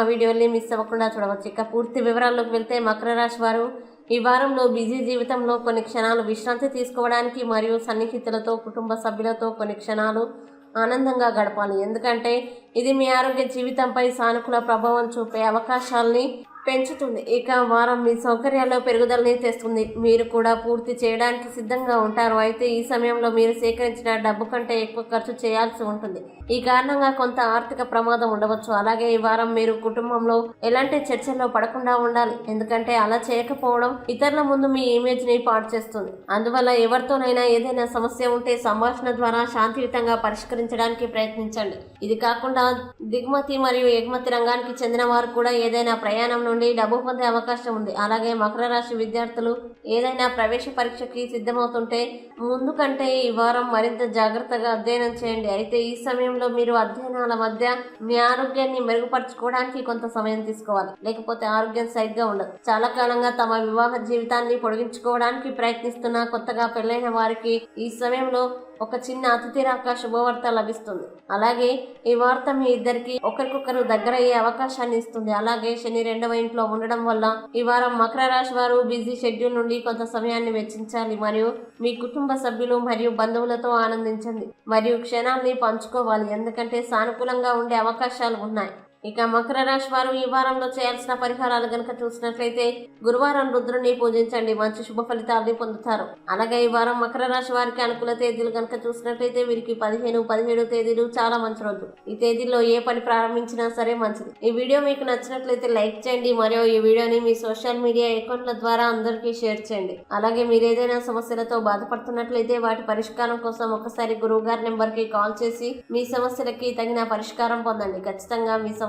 మా వీడియోని మిస్ అవ్వకుండా చూడవచ్చు. ఇక పూర్తి వివరాల్లోకి వెళ్తే మకర రాశి వారు ఈ వారంలో బిజీ జీవితంలో కొన్ని క్షణాలు విశ్రాంతి తీసుకోవడానికి మరియు సన్నిహితులతో కుటుంబ సభ్యులతో కొన్ని క్షణాలు ఆనందంగా గడపాలి. ఎందుకంటే ఇది మీ ఆరోగ్య జీవితంపై సానుకూల ప్రభావం చూపే అవకాశాల్ని పెంచుతుంది. ఇక వారం మీ సౌకర్యాల్లో పెరుగుదలని తెస్తుంది. మీరు కూడా పూర్తి చేయడానికి సిద్ధంగా ఉంటారు. అయితే ఈ సమయంలో మీరు సేకరించిన డబ్బు కంటే ఎక్కువ ఖర్చు చేయాల్సి ఉంటుంది. ఈ కారణంగా కొంత ఆర్థిక ప్రమాదం ఉండవచ్చు. అలాగే ఈ వారం మీరు కుటుంబంలో ఎలాంటి చర్చల్లో పడకుండా ఉండాలి. ఎందుకంటే అలా చేయకపోవడం ఇతరుల ముందు మీ ఇమేజ్ని పాడు చేస్తుంది. అందువల్ల ఎవరితోనైనా ఏదైనా సమస్య ఉంటే సంభాషణ ద్వారా శాంతియుతంగా పరిష్కరించడానికి ప్రయత్నించండి. ఇది కాకుండా దిగుమతి మరియు ఎగుమతి రంగానికి చెందిన వారు కూడా ఏదైనా ప్రయాణం నుండి డబ్బు పొందే అవకాశం ఉంది. అలాగే మకర రాశి విద్యార్థులు ఏదైనా ప్రవేశ పరీక్షకి సిద్ధమవుతుంటే ముందు కంటే ఈ వారం మరింత జాగ్రత్తగా అధ్యయనం చేయండి. అయితే ఈ సమయంలో మీరు అధ్యయనాల మధ్య మీ ఆరోగ్యాన్ని మెరుగుపరచుకోవడానికి కొంత సమయం తీసుకోవాలి. లేకపోతే ఆరోగ్యం సరిగ్గా ఉండదు. చాలా కాలంగా తమ వివాహ జీవితాన్ని పొడిగించుకోవడానికి ప్రయత్నిస్తున్న కొత్తగా పెళ్ళైన వారికి ఈ సమయంలో ఒక చిన్న అతిథి రాక శుభవార్త లభిస్తుంది. అలాగే ఈ వార్త మీ ఇద్దరికి ఒకరికొకరు దగ్గర అయ్యే అవకాశాన్ని ఇస్తుంది. అలాగే శని రెండవ ఇంట్లో ఉండడం వల్ల ఈ వారం మకర రాశి వారు బిజీ షెడ్యూల్ నుండి కొంత సమయాన్ని వెచ్చించాలి మరియు మీ కుటుంబ సభ్యులు మరియు బంధువులతో ఆనందించండి. మరియు క్షణాన్ని పంచుకోవాలి. ఎందుకంటే సానుకూలంగా ఉండే అవకాశాలు ఉన్నాయి. ఇక మకర రాశి వారు ఈ వారంలో చేయాల్సిన పరిహారాలు గనక చూసినట్లయితే గురువారం రుద్రుని పూజించండి. మంచి శుభ ఫలితాలని పొందుతారు. అలాగే ఈ వారం మకర రాశి వారికి అనుకూల తేదీలు గనక చూసినట్లయితే వీరికి పదిహేను పదిహేడు తేదీలు చాలా మంచి రోజు. ఈ తేదీల్లో ఏ పని ప్రారంభించినా సరే మంచిది. ఈ వీడియో మీకు నచ్చినట్లయితే లైక్ చేయండి. మరియు ఈ వీడియోని మీ సోషల్ మీడియా అకౌంట్ల ద్వారా అందరికీ షేర్ చేయండి. అలాగే మీరు ఏదైనా సమస్యలతో బాధపడుతున్నట్లయితే వాటి పరిష్కారం కోసం ఒకసారి గురువు గారి నెంబర్కి కాల్ చేసి మీ సమస్యలకి తగిన పరిష్కారం పొందండి. ఖచ్చితంగా మీ సమస్య